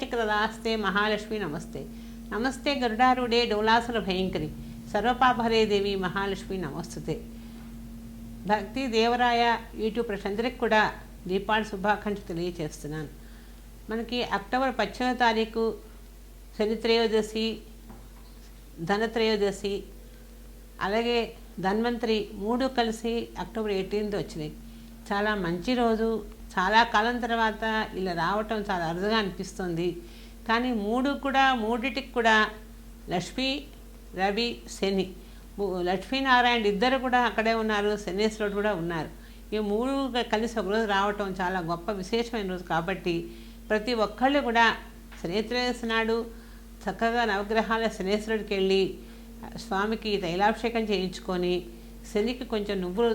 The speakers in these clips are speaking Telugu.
చక్రదాస్తే మహాలక్ష్మి నమస్తే. నమస్తే గరుడారుడే డోలాసుల భయంకరి. సర్వపాపహరే దేవి మహాలక్ష్మి నమస్తుతే. భక్తి దేవరాయ యూట్యూబ్ ప్రజలందరికీ కూడా దీపావళి శుభాకాంక్షలు తెలియజేస్తున్నాను మనకి అక్టోబర్ పద్దెనిమిదో తారీఖు శని త్రయోదశి ధనత్రయోదశి అలాగే ధన్వంతరి మూడు కలిసి అక్టోబర్ ఎయిటీన్త్ వచ్చినాయి. చాలా మంచి రోజు. చాలా కాలం తర్వాత ఇలా రావటం చాలా అరుదుగా అనిపిస్తుంది. కానీ మూడు కూడా మూడిటికి కూడా లక్ష్మీ రవి శని. లక్ష్మీనారాయణ ఇద్దరు కూడా అక్కడే ఉన్నారు శనేశ్వరుడు కూడా ఉన్నారు. ఈ మూడు కలిసి ఒకరోజు రావటం చాలా గొప్ప విశేషమైన రోజు కాబట్టి ప్రతి ఒక్కళ్ళు కూడా శనేశ్వరేశ్వర నాడు చక్కగా నవగ్రహాల శనేశ్వరుడికి వెళ్ళి స్వామికి తైలాభిషేకం చేయించుకొని శనికి కొంచెం నువ్వులు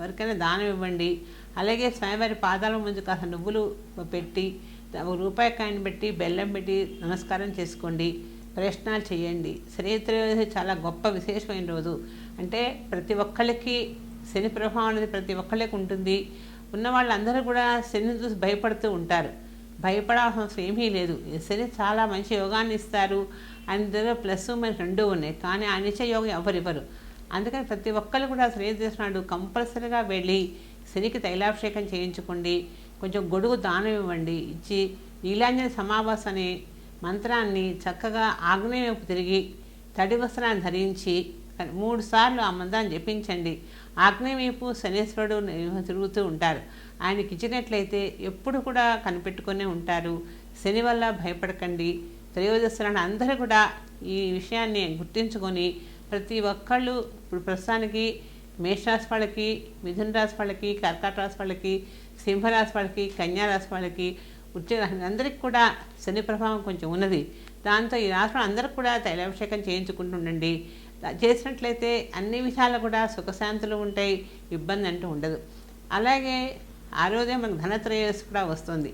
వరకైనా దానం ఇవ్వండి. అలాగే స్వామివారి పాదాల ముందు కాస్త నువ్వులు పెట్టి రూపాయి కాయని పెట్టి బెల్లం పెట్టి నమస్కారం చేసుకోండి ప్రయత్నాలు చేయండి. శనిత్రయోదశి చాలా గొప్ప విశేషమైన రోజు. అంటే ప్రతి ఒక్కరికి శని ప్రభావం అనేది ప్రతి ఒక్కరికి ఉంటుంది. ఉన్న వాళ్ళందరూ కూడా శని చూసి భయపడుతూ ఉంటారు. భయపడాల్సిన అవసరం ఏమీ లేదు. శని చాలా మంచి యోగాన్ని ఇస్తారు. ఆయన దగ్గర ప్లస్ మనకి రెండూ ఉన్నాయి. కానీ ఆయన ఇచ్చే యోగం ఎవరివ్వరు అందుకని ప్రతి ఒక్కరు కూడా శ్రేయస్ చేస్తున్నాడు. కంపల్సరీగా వెళ్ళి శనికి తైలాభిషేకం చేయించుకోండి. కొంచెం గొడుగు దానం ఇవ్వండి. ఇచ్చి నీలాంజన సమావాస అనే మంత్రాన్ని చక్కగా ఆగ్నేయ వైపు తిరిగి తడి వస్త్రాన్ని ధరించి మూడు సార్లు ఆ మంత్రాన్ని జపించండి. ఆగ్నేయ వైపు శనేశ్వరుడు తిరుగుతూ ఉంటారు. ఆయనకి ఇచ్చినట్లయితే ఎప్పుడు కూడా కనిపెట్టుకునే ఉంటారు. శని వల్ల భయపడకండి. త్రయోదశులను అందరూ కూడా ఈ విషయాన్ని గుర్తించుకొని ప్రతి ఒక్కళ్ళు ఇప్పుడు ప్రస్తుతానికి మేషరాశి వాళ్ళకి మిథున రాశి వాళ్ళకి కర్కాట రాశి వాళ్ళకి సింహరాశి వాళ్ళకి కన్యా రాశి వాళ్ళకి వృశ్చిక అందరికి కూడా శని ప్రభావం కొంచెం ఉన్నది. దాంతో ఈ రాష్ట్రం అందరికి కూడా తైలాభిషేకం చేయించుకుంటుండండి చేసినట్లయితే అన్ని విషయాలు కూడా సుఖశాంతులు ఉంటాయి ఇబ్బంది అంటూ ఉండదు. అలాగే ఆ రోజే మనకు ధనత్రయోదశి కూడా వస్తుంది.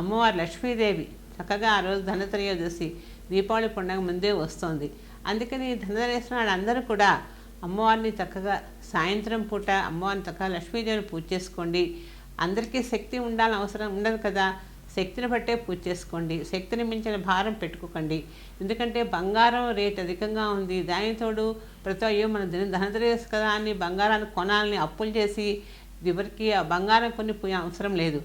అమ్మవారు లక్ష్మీదేవి చక్కగా ఆ రోజు ధనత్రయోదశి దీపావళి పండుగ ముందే వస్తుంది. అందుకని ధనత్రయోదశి నాడు అందరూ కూడా అమ్మవారిని చక్కగా సాయంత్రం పూట అమ్మవారిని చక్కగా లక్ష్మీదేవిని పూజ చేసుకోండి. అందరికీ శక్తి ఉండాలని అవసరం ఉండదు కదా. శక్తిని బట్టే పూజ చేసుకోండి. శక్తిని మించిన భారం పెట్టుకోకండి. ఎందుకంటే బంగారం రేట్ అధికంగా ఉంది. దానితోడు ప్రతి అయ్యో మన ధన ధనత్రయోదశి కదా అని బంగారాన్ని కొనాలని అప్పులు చేసి ఎవరికి ఆ బంగారం కొన్ని పూ అవసరం లేదు.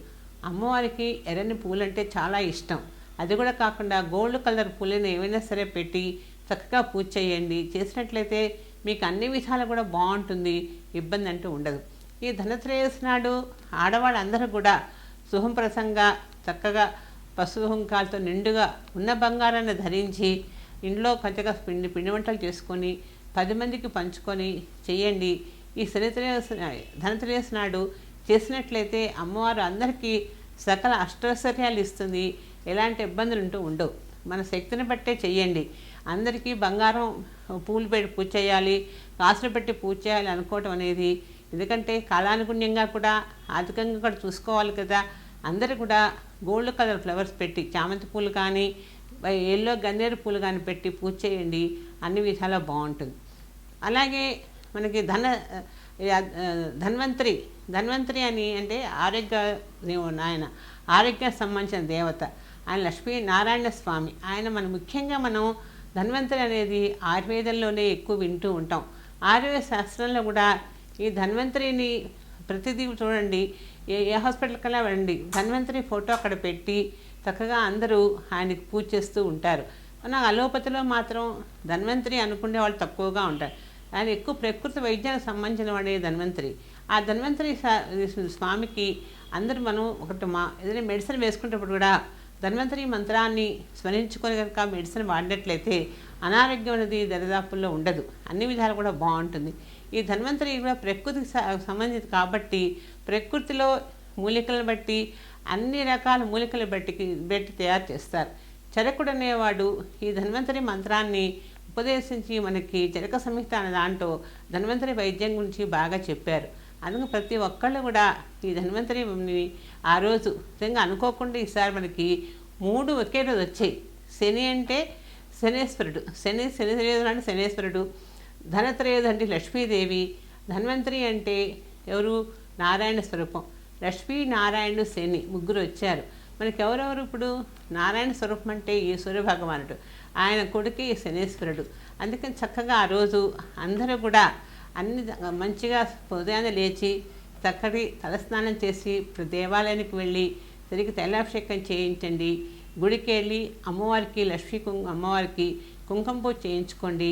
అమ్మవారికి ఎర్రని పూలంటే చాలా ఇష్టం. అది కూడా కాకుండా గోల్డ్ కలర్ పూలను ఏవైనా సరే పెట్టి చక్కగా పూజ చేయండి. చేసినట్లయితే మీకు అన్ని విధాలు కూడా బాగుంటుంది ఇబ్బంది అంటూ ఉండదు. ఈ ధనత్రయోదశి నాడు ఆడవాళ్ళందరూ కూడా శుభంప్రసంగా చక్కగా పసుపు నిండుగా ఉన్న బంగారాన్ని ధరించి ఇంట్లో కొంచెంగా పిండి పిండి వంటలు చేసుకొని పది మందికి పంచుకొని చేయండి. ఈ శనిత్రయోదశి ధనత్రయోదశి నాడు చేసినట్లయితే అమ్మవారు అందరికీ సకల అష్టైశ్వర్యాలు ఇస్తుంది. ఎలాంటి ఇబ్బందులు ఉంటూ ఉండవు. మన శక్తిని బట్టే చెయ్యండి అందరికీ బంగారం పూలు పెట్టి పూజ చేయాలి కాసులు పెట్టి పూజ చేయాలి అనుకోవటం అనేది ఎందుకంటే కాలానుగుణ్యంగా కూడా ఆర్థికంగా కూడా చూసుకోవాలి కదా. అందరూ కూడా గోల్డ్ కలర్ ఫ్లవర్స్ పెట్టి చామంతి పూలు కానీ ఎల్లో గన్నేరు పూలు కానీ పెట్టి పూజ చేయండి. అన్ని విధాలా బాగుంటుంది. అలాగే మనకి ధన ధన్వంతరి ధన్వంతరి అని అంటే ఆరోగ్య ఆయన ఆరోగ్యానికి సంబంధించిన దేవత. ఆయన లక్ష్మీ నారాయణ స్వామి. ఆయన మన ముఖ్యంగా మనం ధన్వంతరి అనేది ఆయుర్వేదంలోనే ఎక్కువ వింటూ ఉంటాం. ఆయుర్వేద శాస్త్రంలో కూడా ఈ ధన్వంతరిని ప్రతిదీ చూడండి. ఏ ఏ హాస్పిటల్ కన్నా వెళ్ళండి. ధన్వంతరి ఫోటో అక్కడ పెట్టి చక్కగా అందరూ ఆయనకి పూజ చేస్తూ ఉంటారు. మన అలోపతిలో మాత్రం ధన్వంతరి అనుకునే వాళ్ళు తక్కువగా ఉంటారు. ఆయన ఎక్కువ ప్రకృతి వైద్యానికి సంబంధించిన వాడే ధన్వంతరి. ఆ ధన్వంతరి స్వామికి అందరూ మనం ఒకటి మా ఏదైనా మెడిసిన్ వేసుకునేటప్పుడు కూడా ధన్వంతరి మంత్రాన్ని స్మరించుకొని కనుక మెడిసిన్ వాడినట్లయితే అనారోగ్యం అనేది దరిదాపుల్లో ఉండదు. అన్ని విధాలు కూడా బాగుంటుంది. ఈ ధన్వంతరి కూడా ప్రకృతికి సంబంధించి కాబట్టి ప్రకృతిలో మూలికలను బట్టి అన్ని రకాల మూలికలు బట్టి బట్టి తయారు చేస్తారు. చరకుడు అనేవాడు ఈ ధన్వంతరి మంత్రాన్ని ఉపదేశించి మనకి చరక సంహిత అనే దాంట్లో ధన్వంతరి వైద్యం గురించి బాగా చెప్పారు. అందుకు ప్రతి ఒక్కళ్ళు కూడా ఈ ధన్వంతరిని ఆ రోజు నిజంగా అనుకోకుండా ఈసారి మనకి మూడు ఒకే రోజు వచ్చాయి. శని అంటే శనేశ్వరుడు. శని శని త్రయోధుడు అంటే శనేశ్వరుడు. ధనత్రయోధు అంటే లక్ష్మీదేవి. ధన్వంతరి అంటే ఎవరు? నారాయణ స్వరూపం. లక్ష్మీ నారాయణుడు శని ముగ్గురు వచ్చారు. మనకి ఎవరెవరు ఇప్పుడు? నారాయణ స్వరూపం అంటే ఈ సూర్య భగవానుడు ఆయన కొడుకు ఈ శనేశ్వరుడు. అందుకని చక్కగా ఆ రోజు అందరూ కూడా అన్ని మంచిగా ఉదయాన్నే లేచి చక్కటి తలస్నానం చేసి ఇప్పుడు దేవాలయానికి వెళ్ళి తిరిగి తైలాభిషేకం చేయించండి. గుడికి వెళ్ళి అమ్మవారికి లక్ష్మీ కుంకుమ అమ్మవారికి కుంకుమ పూజ చేయించుకోండి.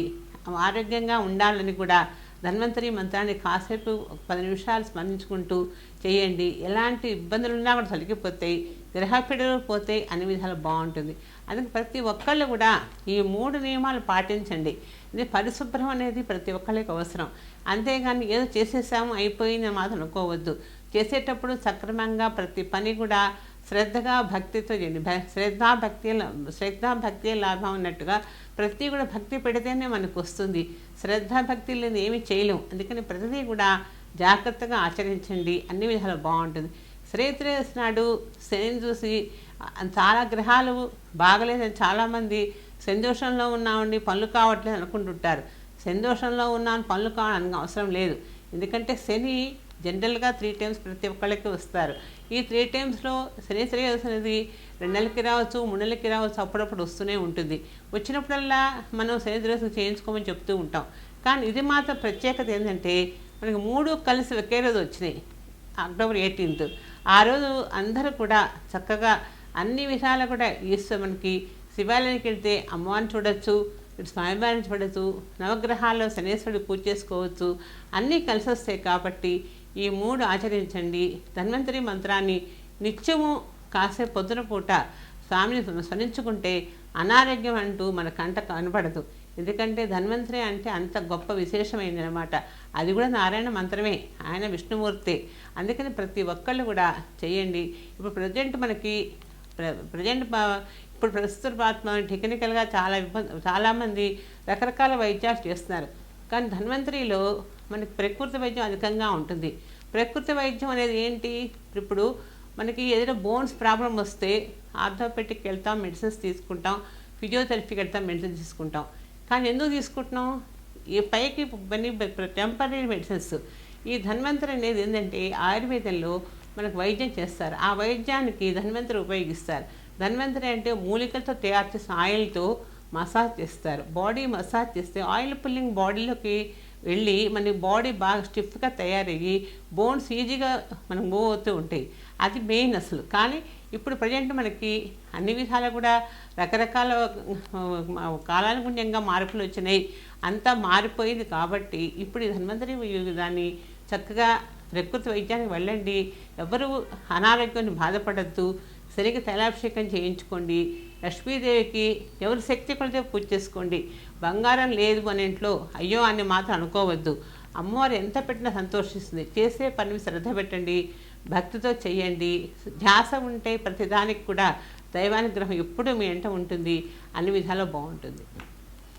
ఆరోగ్యంగా ఉండాలని కూడా ధన్వంతరి మంత్రాన్ని కాసేపు పది నిమిషాలు స్మరించుకుంటూ చేయండి. ఎలాంటి ఇబ్బందులు ఉన్నా కూడా తొలగిపోతాయి గ్రహపీడలు పోతాయి అన్ని విధాలు బాగుంటుంది. అందుకే ప్రతి ఒక్కళ్ళు కూడా ఈ మూడు నియమాలు పాటించండి. ఇది పరిశుభ్రం అనేది ప్రతి ఒక్కళ్ళకి అవసరం. అంతేగాని ఏదో చేసేసాము అయిపోయింది మాత్రం అనుకోవద్దు. చేసేటప్పుడు సక్రమంగా ప్రతి పని కూడా శ్రద్ధగా భక్తితో చేయండి. భ- శ్రద్ధ భక్తి శ్రద్ధ భక్తి లాభం ఉన్నట్టుగా ప్రతి కూడా భక్తి పెడితేనే మనకు వస్తుంది. శ్రద్ధ భక్తి లేని ఏమి చేయలేము అందుకని ప్రతిదీ కూడా జాగ్రత్తగా ఆచరించండి. అన్ని విధాలు బాగుంటుంది. శ్రేయత్రేయస్ నాడు శనిని చూసి చాలా గ్రహాలు బాగలేదని చాలామంది సంతోషంలో ఉన్నామండి పనులు కావట్లేదు అనుకుంటుంటారు. సంతోషంలో ఉన్నాను పనులు కావడానికి అవసరం లేదు. ఎందుకంటే శని జనరల్గా త్రీ టైమ్స్ ప్రతి ఒక్కళ్ళకి వస్తారు. ఈ త్రీ టైమ్స్లో శని శ్రేయస్ అనేది రెండు నెలలకి రావచ్చు మూడు నెలలకి రావచ్చు అప్పుడప్పుడు వస్తూనే ఉంటుంది. వచ్చినప్పుడల్లా మనం శని చేయించుకోమని చెప్తూ ఉంటాం. కానీ ఇది మాత్రం ప్రత్యేకత ఏంటంటే మనకి మూడు కలిసి ఒకే రోజు వచ్చినాయి. అక్టోబర్ ఎయిటీన్త్ ఆ రోజు అందరూ కూడా చక్కగా అన్ని విషయాలు కూడా ఈశ్వర్ మనకి శివాలయానికి వెళ్తే అమ్మవారిని చూడొచ్చు ఇటు స్వామివారిని చూడొచ్చు నవగ్రహాల్లో శనేశ్వరుడు పూజ చేసుకోవచ్చు అన్నీ కలిసి వస్తాయి కాబట్టి ఈ మూడు ఆచరించండి. ధన్వంతరి మంత్రాన్ని నిత్యము కాసే పొద్దున పూట స్వామిని స్మరించుకుంటే అనారోగ్యం అంటూ మన కంట కనబడదు ఎందుకంటే ధన్వంతరి అంటే అంత గొప్ప విశేషమైనది అనమాట అది కూడా నారాయణ మంత్రమే. ఆయన విష్ణుమూర్తి. అందుకని ప్రతి ఒక్కళ్ళు కూడా చేయండి. ఇప్పుడు ప్రజెంట్ మనకి ప్రజెంట్ ఇప్పుడు ప్రస్తుత టెక్నికల్గా చాలా ఇబ్బంది చాలామంది రకరకాల వైద్యాలు చేస్తున్నారు. కానీ ధన్వంతరిలో మనకి ప్రకృతి వైద్యం అధికంగా ఉంటుంది. ప్రకృతి వైద్యం అనేది ఏంటి? ఇప్పుడు మనకి ఏదైనా బోన్స్ ప్రాబ్లం వస్తే ఆర్థోపెటిక్ వెళ్తాం మెడిసిన్స్ తీసుకుంటాం ఫిజియోథెరపీకి వెళ్తాం మెడిసిన్స్ తీసుకుంటాం. కానీ ఎందుకు తీసుకుంటున్నాం? ఈ పైకి ఇవన్నీ టెంపరీ మెడిసిన్స్. ఈ ధన్వంతరి అనేది ఏంటంటే ఆయుర్వేదంలో మనకు వైద్యం చేస్తారు. ఆ వైద్యానికి ధన్వంతరి ఉపయోగిస్తారు. ధన్వంతరి అంటే మూలికలతో తయారు చేసిన ఆయిల్తో మసాజ్ చేస్తారు. బాడీ మసాజ్ చేస్తే ఆయిల్ పుల్లింగ్ బాడీలోకి వెళ్ళి మన బాడీ బాగా స్టిఫ్గా తయారయ్యి బోన్స్ ఈజీగా మనం మూవ్ అవుతూ ఉంటాయి. అది మెయిన్ అసలు. కానీ ఇప్పుడు ప్రజెంట్ మనకి అన్ని విధాలు కూడా రకరకాల కాలానుగుణ్యంగా మార్పులు వచ్చినాయి. అంతా మారిపోయింది కాబట్టి ఇప్పుడు ఈ ధన్వంతరి దాన్ని చక్కగా ప్రకృతి వైద్యానికి వెళ్ళండి. ఎవరు అనారోగ్యాన్ని బాధపడద్దు. సరిగ్గా తైలాభిషేకం చేయించుకోండి. లక్ష్మీదేవికి ఎవరి శక్తి కొలితే పూజ చేసుకోండి. బంగారం లేదు మన ఇంట్లో అయ్యో అని మాత్రం అనుకోవద్దు. అమ్మవారు ఎంత పెట్టినా సంతోషిస్తుంది. చేసే పనిని శ్రద్ధ పెట్టండి. భక్తితో చేయండి. ధ్యాస ఉంటే ప్రతిదానికి కూడా దైవానుగ్రహం ఎప్పుడూ మీ వెంట ఉంటుంది. అన్ని విధాలు బాగుంటుంది.